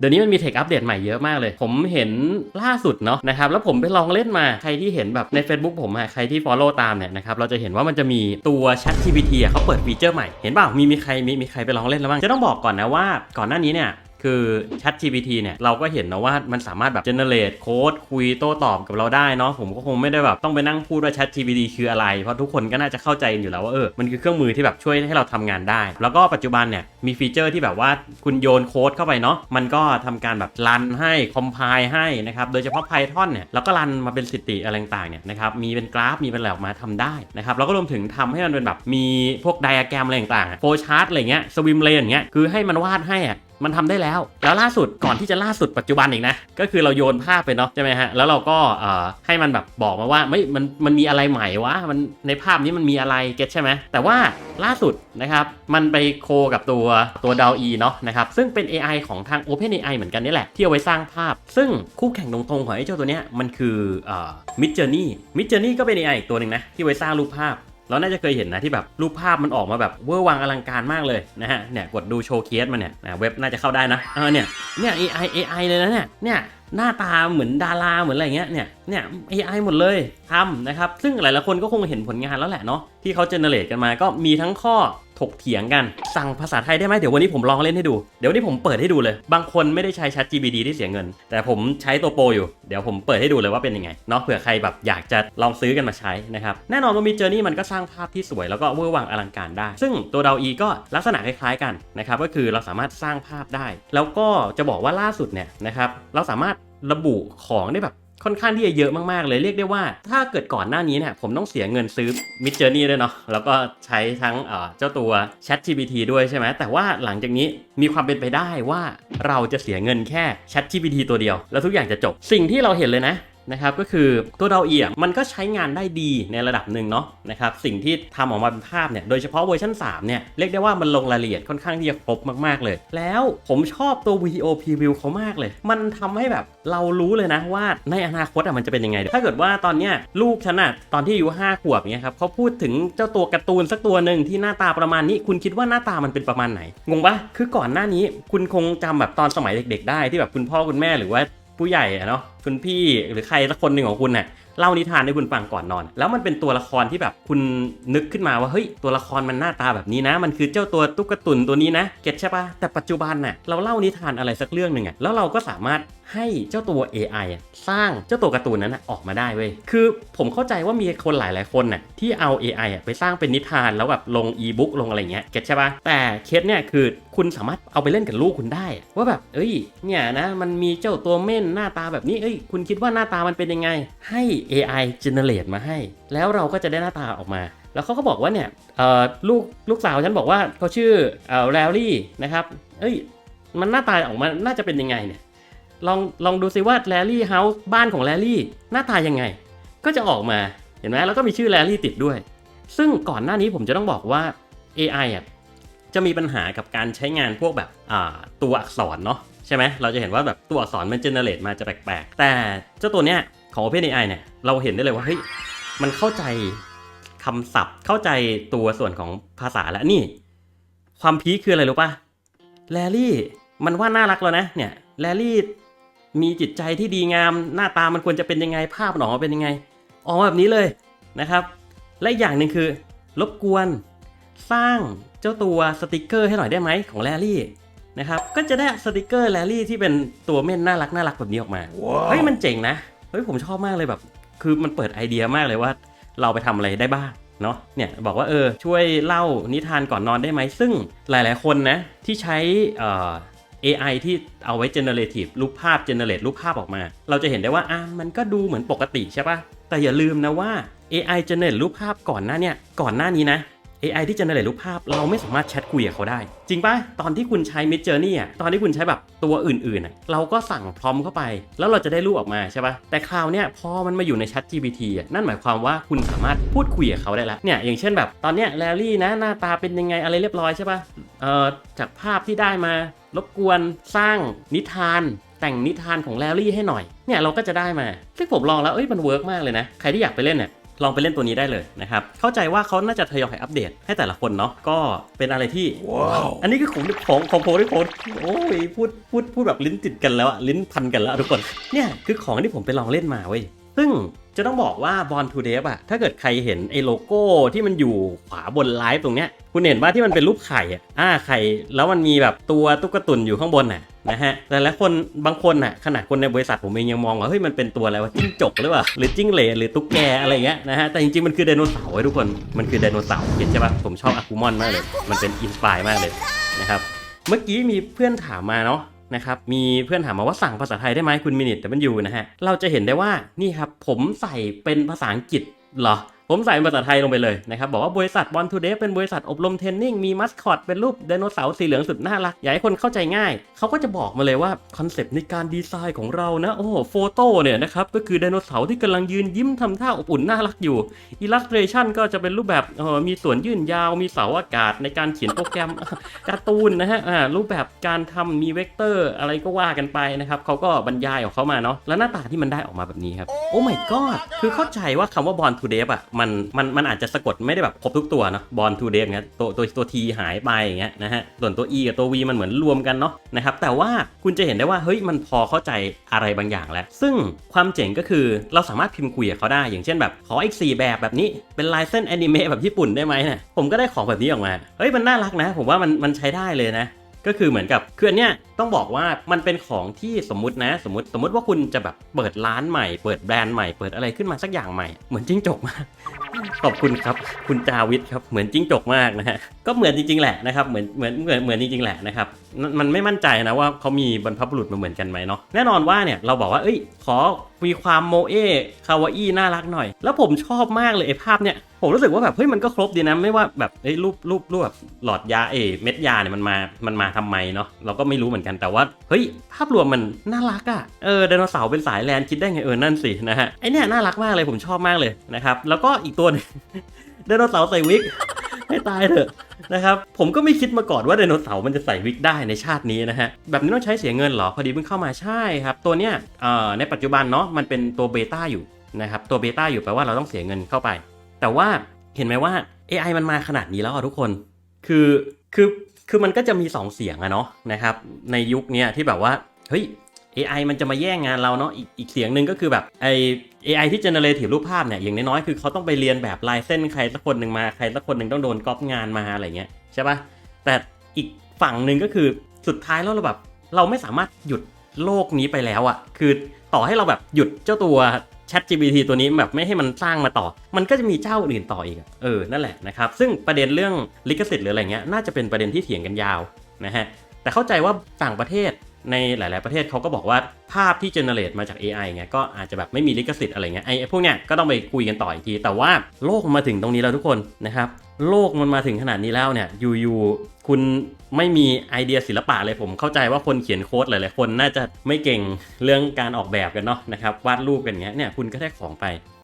เดี๋ยวนี้มันมีเทคอัปเดตใหม่เยอะมากเลย ผมเห็นล่าสุดเนาะนะครับ แล้วผมไปลองเล่นมา ใครที่เห็นแบบใน Facebook ผมอะใครที่ Follow ตามเนี่ยนะครับ เราจะเห็นว่ามันจะมีตัว Chat GPT อะเขาเปิดฟีเจอร์ใหม่ เห็นเปล่า มีมีใครมีมีใครไปลองเล่นแล้วบ้าง จะต้องบอกก่อนนะว่าก่อนหน้านี้เนี่ย คือ Chat GPT เนี่ยเราก็เห็นนะว่ามันสามารถแบบ generate โค้ดคุยโต้ตอบกับเราได้เนาะผมก็คงไม่ได้แบบต้องไปนั่งพูดว่า Chat GPT คืออะไร เพราะทุกคนก็น่าจะเข้าใจอยู่แล้วว่าเออมันคือเครื่องมือที่แบบช่วยให้เราทำงานได้ แล้วก็ปัจจุบันเนี่ยมีฟีเจอร์ที่แบบว่าคุณโยนโค้ดเข้าไปเนาะมันก็ทำการแบบรันให้คอมไพล์ให้นะครับโดยเฉพาะ Python เนี่ยแล้วก็รันมาเป็นสถิติอะไรต่างเนี่ยนะครับมีเป็นกราฟมีเป็นอะไรออกมาทำได้นะครับแล้วก็รวมถึงทำให้มันเป็นแบบมีพวกไดอะแกรมอะไรต่างๆโฟชาร์ตอะไรเงี้ยสวิมเลนอย่างเงี้ยคือให้มันวาดให้อะ มันทำได้แล้ว แล้วล่าสุดก่อนที่จะล่าสุดปัจจุบันอีกนะ ก็คือเราโยนภาพไปเนาะใช่ไหมฮะ แล้วเราก็เอ่อให้มันแบบบอกมาว่าไม่มันมันมีอะไรใหม่วะมันในภาพนี้มันมีอะไรเก็ตใช่ไหมแต่ว่าล่าสุดนะครับ มันไปโคกับตัวตัวดาวอีเนาะนะครับ ซึ่งเป็น AI ของทาง OpenAI เหมือนกันนี่แหละ ที่เอาไว้สร้างภาพ ซึ่งคู่แข่งตรงๆของไอ้เจ้าตัวเนี้ยมันคือเอ่อ Midjourney Midjourney ก็เป็น AI อีกตัวหนึ่งนะที่ไว้สร้างรูปภาพ เราน่าจะเคยเห็นนะที่แบบรูปภาพมันออกมาแบบเวอร์วังอลังการมากเลยนะฮะเนี่ยกดดูโชว์เคสมันเนี่ยเว็บน่าจะเข้าได้นะเออเนี่ยเนี่ย AI AI เลยนะเนี่ยเนี่ยหน้าตาเหมือนดาราเหมือนอะไรเงี้ยเนี่ยเนี่ย AI หมดเลยทำนะครับ ซึ่งหลายๆคนก็คงเห็นผลงานแล้วแหละเนาะที่เขาเจเนเรตกันมาก็มีทั้งข้อ ถกเถียงกัน สั่งภาษาไทยได้ไหมเดี๋ยววันนี้ผมลองเล่นให้ดู เดี๋ยววันนี้ผมเปิดให้ดูเลย บางคนไม่ได้ใช้ Chat GPT ที่เสียเงิน แต่ผมใช้ตัวโปรอยู่ เดี๋ยวผมเปิดให้ดูเลยว่าเป็นยังไงเนาะเผื่อใครแบบอยากจะลองซื้อกันมาใช้นะครับ แน่นอนว่ามีเจอร์นี่มันก็สร้างภาพที่สวยแล้วก็เวอร์วังอลังการได้ ซึ่งตัวดาวอีก็ลักษณะคล้ายๆกันนะครับ ก็คือเราสามารถสร้างภาพได้ แล้วก็จะบอกว่าล่าสุดเนี่ยนะครับ เราสามารถระบุของได้แบบ ค่อนข้างที่จะเยอะมากๆเลยเรียกได้ว่า ถ้าเกิดก่อนหน้านี้เนี่ยผมต้องเสียเงินซื้อ Mid Journey ด้วยเนาะแล้วก็ใช้ทั้งเจ้าตัว Chat GPT ด้วยใช่ไหมแต่ว่าหลังจากนี้มีความเป็นไปได้ว่าเราจะเสียเงินแค่ Chat GPT ตัวเดียว แล้วทุกอย่างจะจบสิ่งที่เราเห็นเลยนะ นะครับก็คือตัวดาวเอียมันก็ใช้งานได้ดีในระดับหนึ่งเนาะนะครับสิ่งที่ทำออกมาเป็นภาพเนี่ยโดยเฉพาะเวอร์ชัน3เนี่ยเรียกได้ว่ามันลงรายละเอียดค่อนข้างที่จะครบมากๆเลย แล้วผมชอบตัว VO Preview เขามากเลย มันทำให้แบบเรารู้เลยนะว่าในอนาคตอะมันจะเป็นยังไง ถ้าเกิดว่าตอนเนี้ยลูกฉันอะตอนที่อายุ5ขวบเนี่ยครับเขาพูดถึงเจ้าตัวการ์ตูนสักตัวหนึ่งที่หน้าตาประมาณนี้ คุณคิดว่าหน้าตามันเป็นประมาณไหนงงปะคือก่อนหน้านี้คุณคงจำแบบตอนสมัยเด็ก ๆ ได้ที่แบบคุณพ่อคุณแม่หรือว่า ผู้ใหญ่อะเนาะคุณพี่หรือใครสักคนหนึ่งของคุณเนี่ยเล่านิทานให้คุณฟังก่อนนอน แล้วมันเป็นตัวละครที่แบบคุณนึกขึ้นมาว่าเฮ้ยตัวละครมันหน้าตาแบบนี้นะ มันคือเจ้าตัวตุ๊กตุนตัวนี้นะเก็ตใช่ปะแต่ปัจจุบันน่ะเราเล่านิทานอะไรสักเรื่องหนึ่งอะแล้วเราก็สามารถ ให้เจ้าตัว AI สร้างเจ้าตัวการ์ตูนนั้นออกมาได้เว้ย คือผมเข้าใจว่ามีคนหลาย ๆ คนน่ะที่เอา AI ไปสร้างเป็นนิทานแล้วแบบลงอีบุ๊กลงอะไรเงี้ย เก็ตใช่ปะแต่เคสเนี่ยคือคุณสามารถเอาไปเล่นกับลูกคุณได้ ว่าแบบ เอ้ย เนี่ยนะ มันมีเจ้าตัวเม่นหน้าตาแบบนี้ เอ้ย คุณคิดว่าหน้าตามันเป็นยังไง ให้ AI generate มาให้ แล้วเราก็จะได้หน้าตาออกมาแล้วเขาก็บอกว่าเนี่ยลูกลูกสาวฉันบอกว่าเขาชื่อเอ่อแรลลี่นะครับ เอ้ย มันหน้าตาออกมา น่าจะเป็นยังไงเนี่ย ลองลองดูซิว่าแลลี่เฮาส์บ้านของแลลี่หน้าตายังไง ก็จะออกมาเห็นไหมแล้วก็มีชื่อแลลี่ติดด้วย ซึ่งก่อนหน้านี้ผมจะต้องบอกว่า AI อะจะมีปัญหากับการใช้งานพวกแบบตัวอักษรเนาะใช่ไหมเราจะเห็นว่าแบบตัวอักษรมันเจเนเรตมาจะแปลกๆ แต่เจ้าตัวเนี้ยของ OpenAI เนี่ยเราเห็นได้เลยว่าเฮ้ยมันเข้าใจคำศัพท์เข้าใจตัวส่วนของภาษาแล้วนี่ ความพีคคืออะไรรู้ปะแลลี่มันว่าน่ารักแล้วนะเนี่ยแลลี่ มีจิตใจที่ดีงาม หน้าตามันควรจะเป็นยังไงภาพมันออกมาเป็นยังไงออกมาแบบนี้เลยนะครับ และอีกอย่างหนึ่งคือ รบกวน สร้างเจ้าตัวสติกเกอร์ให้หน่อยได้ไหมของแรลลี่นะครับก็จะได้สติกเกอร์แรลลี่ที่เป็นตัวเม่นน่ารักน่ารักแบบนี้ออกมาเฮ้ยมันเจ๋งนะเฮ้ยผมชอบมากเลยแบบ คือมันเปิดไอเดียมากเลยว่า เราไปทำอะไรได้บ้างเนาะเนี่ยบอกว่าเออช่วยเล่านิทานก่อนนอนได้ไหมซึ่งหลาย ๆ คนนะที่ใช้เอ่อ AI ที่เอาไว้ generative รูปภาพ generate รูปภาพออกมา เราจะเห็นได้ว่าอะมันก็ดูเหมือนปกติใช่ปะแต่อย่าลืมนะว่า AI generate รูปภาพก่อนหน้าเนี่ยก่อนหน้านี้นะ AI ที่ generate รูปภาพเราไม่สามารถแชทคุยกับเขาได้ จริงปะตอนที่คุณใช้ Mid Journey อะตอนที่คุณใช้แบบตัวอื่นๆอะเราก็สั่งพร้อมเข้าไป แล้วเราจะได้รูปออกมาใช่ปะแต่คราวเนี้ยพอมันมาอยู่ใน Chat GPT อะนั่นหมายความว่าคุณสามารถพูดคุยกับเขาได้แล้วเนี่ยอย่างเช่นแบบตอนเนี้ยแลลี่นะหน้าตาเป็นยังไงอะไรเรียบร้อยใช่ปะเอ่อ จากภาพที่ได้มารบกวนสร้างนิทาน แต่งนิทานของแลลี่ให้หน่อย เนี่ยเราก็จะได้มาซึ่งผมลองแล้วเอ้ยมันเวิร์กมากเลยนะ ใครที่อยากไปเล่นเนี่ยลองไปเล่นตัวนี้ได้เลยนะครับ เข้าใจว่าเขาน่าจะทยอยอัปเดตให้แต่ละคนเนาะ ก็เป็นอะไรที่อันนี้คือของของของโพลิโคนโอ้ยพูดพูดพูดแบบลิ้นติดกันแล้วอะลิ้นพันกันแล้วอะทุกคน เนี่ยคือของที่ผมไปลองเล่นมาเว้ย ซึ่ง จะต้องบอกว่า Born to Death อะถ้าเกิดใครเห็นไอ้โลโก้ที่มันอยู่ขวาบนไลฟ์ตรงเนี้ย คุณเห็นว่าที่มันเป็นรูปไข่อะอ่าไข่ แล้วมันมีแบบตัวตุ๊กตุนอยู่ข้างบนน่ะนะฮะแต่ละคนบางคนน่ะขนาดคนในบริษัทผมเองยังมองว่าเฮ้ยมันเป็นตัวอะไรวะจิ้งจกหรือเปล่าหรือจิ้งเหลนหรือตุ๊กแกอะไรเงี้ยนะฮะแต่จริงๆมันคือไดโนเสาร์ไว้ทุกคนมันคือไดโนเสาร์เห็นใช่ปะผมชอบอากูมอนมากเลย มันเป็นอินสปายมากเลยนะครับเมื่อกี้มีเพื่อนถามมาเนาะ นะครับ มีเพื่อนถามมาว่าสั่งภาษาไทยได้ไหมคุณมินิทแต่มันอยู่นะฮะ เราจะเห็นได้ว่านี่ครับผมใส่เป็นภาษาอังกฤษเหรอ ผมใส่เป็นภาษาไทยลงไปเลยนะครับ บอกว่าบริษัทบอลทูเดย์เป็นบริษัทอบรมเทรนนิ่งมีมัสคอตเป็นรูปไดโนเสาร์สีเหลืองสุดน่ารัก อยากให้คนเข้าใจง่าย เขาก็จะบอกมาเลยว่าคอนเซปต์ในการดีไซน์ของเรานะโอ้โหโฟโต้เนี่ยนะครับ ก็คือไดโนเสาร์ที่กำลังยืนยิ้มทำท่าอบอุ่นน่ารักอยู่อิลลัสเทรชันก็จะเป็นรูปแบบมีส่วนยื่นยาวมีเสาอากาศในการเขียนโปรแกรมการ์ตูนนะฮะรูปแบบการทำมีเวกเตอร์อะไรก็ว่ากันไปนะครับเขาก็บรรยายของเขามาเนาะแล้วหน้าตาที่มันได้ออกมาแบบนี้ครับโอ้ my god คือเข้าใจว่าคำว่า born to death อะมันมันมันอาจจะสะกดไม่ได้แบบครบทุกตัวเนาะ born to death เงี้ยตัวตัวตัว T หายไปอย่างเงี้ยนะฮะส่วนตัว E กับตัว V มันเหมือนรวมกันเนาะนะครับแต่ว่าคุณจะเห็นได้ว่าเฮ้ยมันพอเข้าใจอะไรบางอย่างแล้ว ซึ่งความเจ๋งก็คือเราสามารถพิมพ์คุยกับเขาได้ อย่างเช่นแบบขออีก4แบบแบบนี้เป็นลายเส้นแอนิเมะแบบญี่ปุ่นได้ไหมเนี่ยผมก็ได้ของแบบนี้ออกมาเฮ้ยมันน่ารักนะ ผมว่ามันมันใช้ได้เลยนะ ก็คือเหมือนกับคืออันเนี้ยต้องบอกว่ามันเป็นของที่สมมตินะ สมมติสมมติว่าคุณจะแบบเปิดร้านใหม่ เปิดแบรนด์ใหม่เปิดอะไรขึ้นมาสักอย่างใหม่เหมือนจิ้งจกมากขอบคุณครับ คุณจาวิทครับเหมือนจิ้งจกมากนะฮะก็เหมือนจริงๆแหละนะครับเหมือนเหมือนเหมือนเหมือนจริงๆแหละนะครับมันไม่มั่นใจนะว่าเขามีบรรพบุรุษมาเหมือนกันไหมเนาะแน่นอนว่าเนี่ยเราบอกว่าเอ้ยขอมีความโมเอคาวาอี้น่ารักหน่อย แล้วผมชอบมากเลยไอ้ภาพเนี่ยผมรู้สึกว่าแบบเฮ้ยมันก็ครบดีนะไม่ว่าแบบเอ้รูปรูปรูปแบบหลอดยาเอเม็ดยาเนี่ยมันมามันมาทำไมเนาะเราก็ไม่รู้เหมือนกันแต่ว่าเฮ้ยภาพรวมมันน่ารักอะ่ะเออไดโนเสาร์เป็นสายแลนคิดได้ไงเออนั่นสินะฮะไอเนี่ยน่ารักมากเลยผมชอบมากเลยนะครับแล้วก็อีกตัวหนึงไดโนเสาร์ใส่วิก ให้ตายเถอะนะครับ ผมก็ไม่คิดมาก่อนว่าไดโนเสาร์มันจะใส่วิกได้ในชาตินี้นะฮะ แบบนี้ต้องใช้เสียเงินเหรอ พอดีเพิ่งเข้ามาใช่ครับ ตัวเนี้ยในปัจจุบันเนาะมันเป็นตัวเบต้าอยู่นะครับ ตัวเบต้าอยู่แปลว่าเราต้องเสียเงินเข้าไป แต่ว่าเห็นไหมว่า AI มันมาขนาดนี้แล้วอะทุกคน คือคือคือมันก็จะมี 2 เสียงอะเนาะนะครับในยุคนี้ที่แบบว่าเฮ้ย AI มันจะมาแย่งงานเราเนาะอีกอีกเสียงหนึ่งก็คือแบบไอ AI ที่ generate รูปภาพเนี่ย อย่างน้อยๆ คือเขาต้องไปเรียนแบบลายเส้นใครสักคนหนึ่งมา ใครสักคนหนึ่งต้องโดนก๊อปงานมาอะไรเงี้ยใช่ปะแต่อีกฝั่งหนึ่งก็คือสุดท้ายแล้วเราแบบเราไม่สามารถหยุดโลกนี้ไปแล้วอะคือต่อให้เราแบบหยุดเจ้าตัว Chat GPT ตัวนี้แบบไม่ให้มันสร้างมาต่อ มันก็จะมีเจ้าอื่นต่ออีกเออ นั่นแหละนะครับ ซึ่งประเด็นเรื่องลิขสิทธิ์หรืออะไรเงี้ย น่าจะเป็นประเด็นที่เถียงกันยาวนะฮะ แต่เข้าใจว่าต่างประเทศ ในหลาย ๆ ประเทศเขาก็บอกว่าภาพที่เจเนเรตมาจาก AI เงี้ยก็อาจจะแบบไม่มีลิขสิทธิ์อะไรเงี้ยไอ้พวกเนี้ยก็ต้องไปคุยกันต่ออีกที แต่ว่าโลกมันมาถึงตรงนี้แล้วทุกคนนะครับโลกมันมาถึงขนาดนี้แล้วเนี่ยอยู่ๆคุณไม่มีไอเดียศิลปะเลยผมเข้าใจว่าคนเขียนโค้ดหลาย ๆ คนน่าจะไม่เก่งเรื่องการออกแบบกันเนาะนะครับวาดรูปกันเงี้ยเนี่ยคุณก็ได้ของไป